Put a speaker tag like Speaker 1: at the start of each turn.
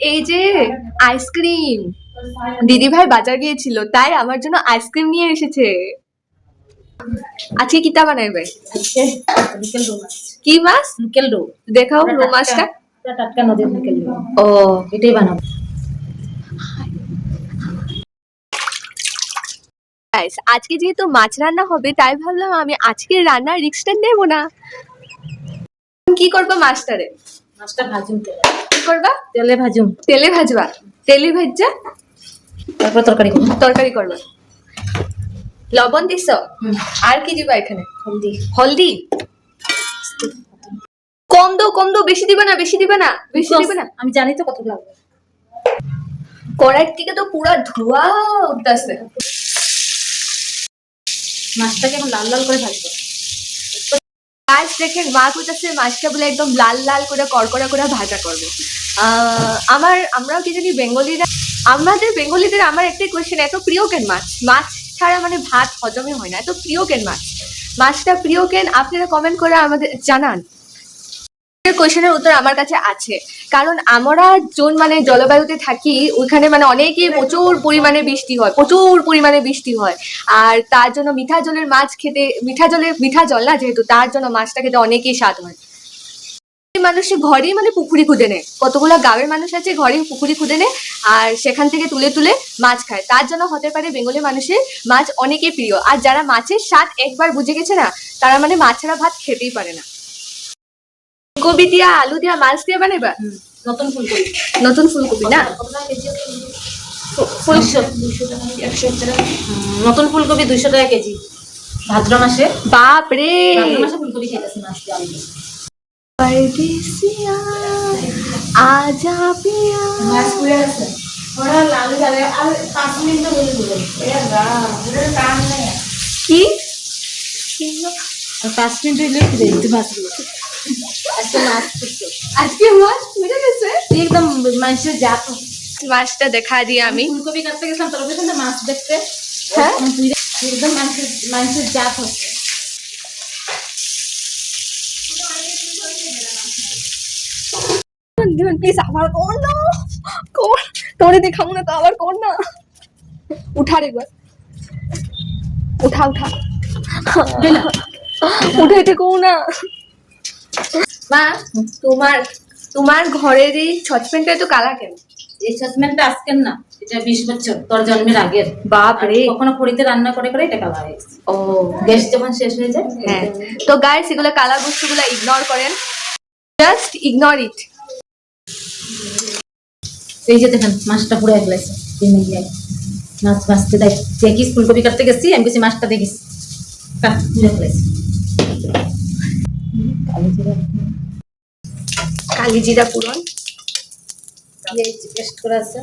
Speaker 1: এই যে আইসক্রিম দিদি ভাই বাজার গিয়েছিল তাই আমার জন্য আইসক্রিম নিয়ে এসেছে। আজকে কিতা বানাইবে? কি মাছ?
Speaker 2: বিকেল ডো
Speaker 1: দেখাও রো মাছটা।
Speaker 2: টাটকা নদীর
Speaker 1: ও।
Speaker 2: এটাই বানাবো।
Speaker 1: আজকে যেহেতু মাছ রান্না হবে তাই ভাবলাম আমি আজকে রান্নার রিক্সটা নেব না। কি করব মাছটারে?
Speaker 2: মাছটা
Speaker 1: কি করবা?
Speaker 2: তেলে ভাজুম।
Speaker 1: তেলে ভাজবা? তেলে ভাজা?
Speaker 2: তারপর তরকারি
Speaker 1: তরকারি করবা? লবণ দিছ? আর কি দিবা এখানে?
Speaker 2: হলদি।
Speaker 1: হলদি? কম দাও কম দাও বেশি দিবে না বেশি দিবে না? বেশি দিবে না?
Speaker 2: আমি জানি তো কত লাগবে।
Speaker 1: কড়াইয়ের থেকে তো পুরা ধোয়া উঠতেছে।
Speaker 2: মাছটাকে এখন লাল লাল করে ভাজবো?
Speaker 1: গাছ দেখেন মা কোথাছে মাছটা বলে একদম লাল লাল করে কড়কড়া করে ভাজা করবে। আমার, আমরাও কি জানি বেঙ্গলিরা, আমাদের বেঙ্গলিদের আমার একটাই কোয়েশ্চেন এত প্রিয় কেন মাছ? মাছ ছাড়া মানে ভাত হজমে হয় না, এত প্রিয় কেন মাছ? মাছটা প্রিয় কেন? আপনারা কমেন্ট করে আমাদের জানান। কোয়েশ্চেনের উত্তর আমার কাছে আছে। কারণ আমরা যোন মানে জলবায়ুতে থাকি ওইখানে মানে অনেকই প্রচুর পরিমাণে বৃষ্টি হয়, প্রচুর পরিমাণে বৃষ্টি হয়। আর তার জন্য মিঠা জলের মাছ খেতে, মিঠা জলের, মিঠা জল না যেহেতু, তার জন্য মাছটা খেতে অনেকই স্বাদ হয়। মানুষে ঘরেই মানে পুকুরি খুঁজে নেয়। কতগুলো গাঁয়ের মানুষ আছে ঘরে পুকুরি খুঁজে নেয় আর সেখান থেকে তুলে তুলে মাছ খায়। তার জন্য হতে পারে বেঙ্গলি মানুষের মাছ অনেকই প্রিয়। আর যারা মাছের স্বাদ একবার বুঝে গেছে না, তারা মানে মাছ ছাড়া ভাত খেতেই পারে না। ফুলকপি দিয়া আলু দিয়া মাছ দিয়া
Speaker 2: বানাইবা? নতুন ফুলকপি।
Speaker 1: নতুন ফুলকপি না?
Speaker 2: নতুন ফুলকপি দুইশো টাকা কেজি। ভাদ্র মাসে?
Speaker 1: বাপ রে
Speaker 2: ফুলকপি পিয়া কি পাঁচ মিনিট লিখে পাঁচ মিনিট আজকে মাছ করছ
Speaker 1: আজকে মাছ বুঝে গেছে
Speaker 2: একদম জাত।
Speaker 1: মাছটা দেখা দিই আমি।
Speaker 2: ফুলকপি কাটতে গেছিলাম তোর পেছনে মাছ দেখতে
Speaker 1: হ্যাঁ?
Speaker 2: একদম মানুষের জাত হচ্ছে।
Speaker 1: প্লিজ আবার কর না। কর। তোরে দেখাবো না তো আবার কর না। উঠা রে উঠা উঠা। উঠে থেকে না। মা তোমার তোমার ঘরের এই ছচপেনটা তো কালা কেন
Speaker 2: এই সসম্যানটা আজকের না এটা বিশ বছর তোর জন্মের আগের।
Speaker 1: বাপ রে
Speaker 2: কখনো খড়িতে রান্না করে করে এটা কালা হয়েছে।
Speaker 1: ও।
Speaker 2: গ্যাস যখন শেষ হয়ে যায়
Speaker 1: হ্যাঁ। তো গাইস এগুলো কালা বস্তুগুলো ইগনোর করেন। জাস্ট ইগনোর ইট
Speaker 2: এই যে দেখেন মাছটা পুরো এক লাগছে গিয়ে মাছ ভাজতে দেখ দেখিস ফুলকপি কাটতে গেছি আমি বেশি মাছটা দেখিস। কাট পুরো এক লাগছে
Speaker 1: কালি জিরা পুরন
Speaker 2: পেস্ট করা আছে